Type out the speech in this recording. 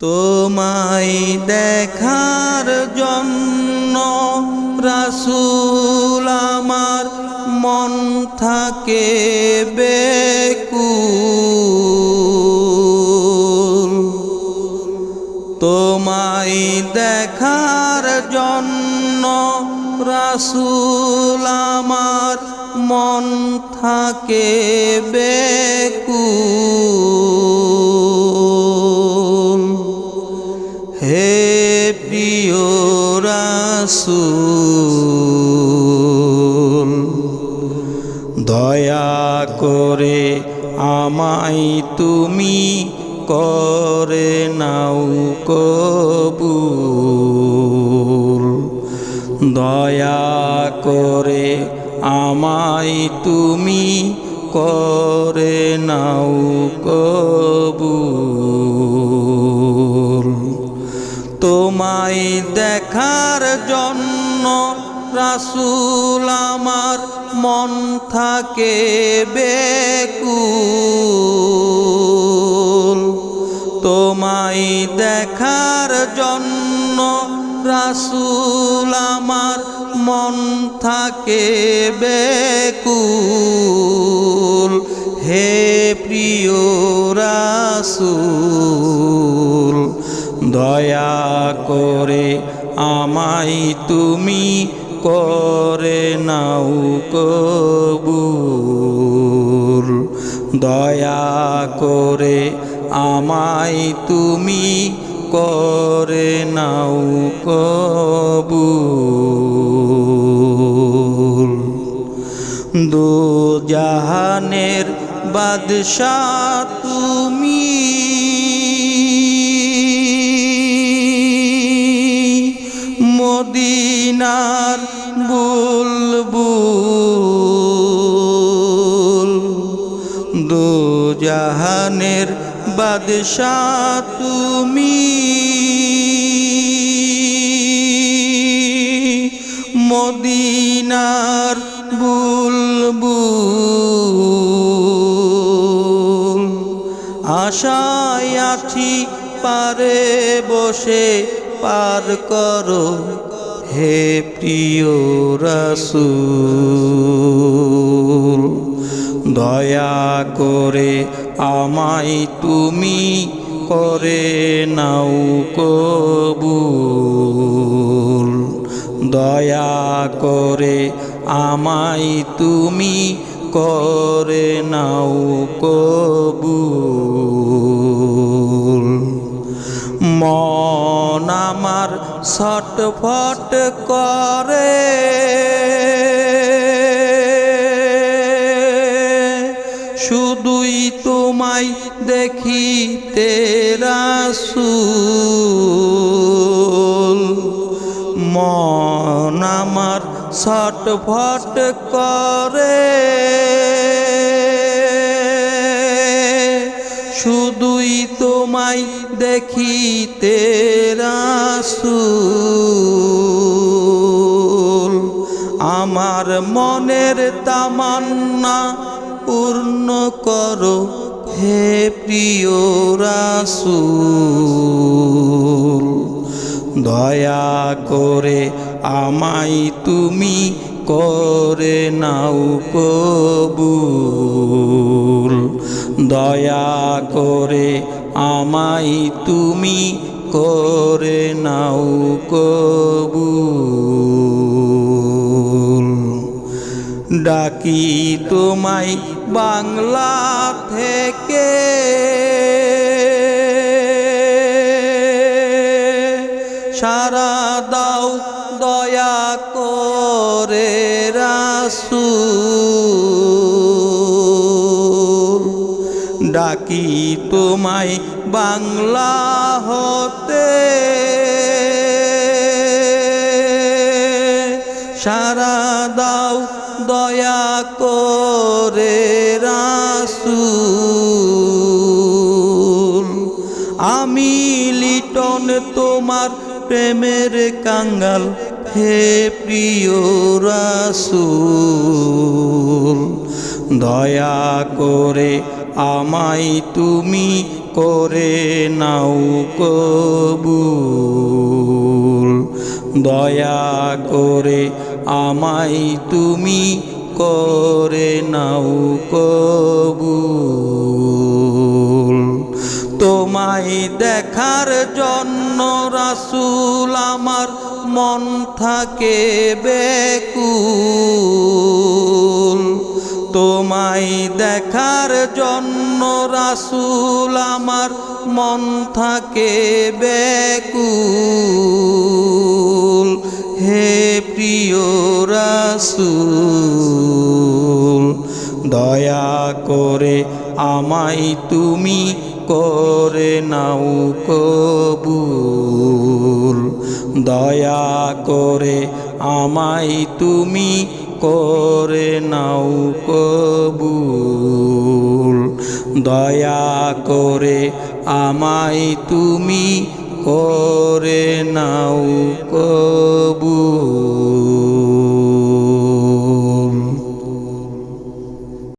তোমায় দেখার জন্য রাসুল আমার মন থাকে বেকুল। তোমায় দেখার জন্য রাসুল আমার মন থাকে বেকুল। রাসুল, দয়া করে আমায় তুমি করে নাও কবুল। দয়া করে আমায় তুমি করে নাও কবুল। থাকে বেকুল। তোমায় দেখার জন্য রাসুল আমার মন থাকে বেকুল। হে প্রিয় রাসুল, দয়া করে আমায় তুমি করে নাও কবুল। দয়া করে আমায় তুমি করে নাও কবুল। দু জাহানের বাদশাহ তুমি। মদিনার জাহানের বাদশাহ তুমি। মদিনার বুলবুল আশায় আছি পারে বসে পার করো। হে প্রিয় রাসুল। দয়া করে আমায় তুমি করে নাও কবুল। দয়া করে আমায় তুমি করে নাও কবুল। মন আমার ছটফট করে ছটফট করে। শুধুই তোমায় দেখিতে রাসুল। আমার মনের তামান্না পূর্ণ করো হে প্রিয় রাসুল। দয়া করে আমায় তুমি করে নাও কবুল। দয়া করে আমায় তুমি করে নাও কবুল। ডাকি তোমায় বাংলা থেকে। সারা দাও দয়া করে রাসুল, ডাকি তোমায় বাংলা হতে। সারা দাও দয়া করে রাসু আমি লিটন তোমার প্রেমের কাঙ্গাল। হে প্রিয় রাসুল, দয়া করে আমায় তুমি করে নাও কবুল। দয়া করে আমায় তুমি করে নাও কবুল। তোমায় দেখার জন্য রাসুল আমার মন থাকে বেকুল। তোমায় দেখার জন্য রাসুল আমার মন থাকে বেকুল। হে প্রিয় রাসুল, দয়া করে আমায় তুমি করে নাও কবুল। দয়া করে আমায় তুমি করে নাও কবুল। দয়া করে আমায় তুমি করে নাও কবুল।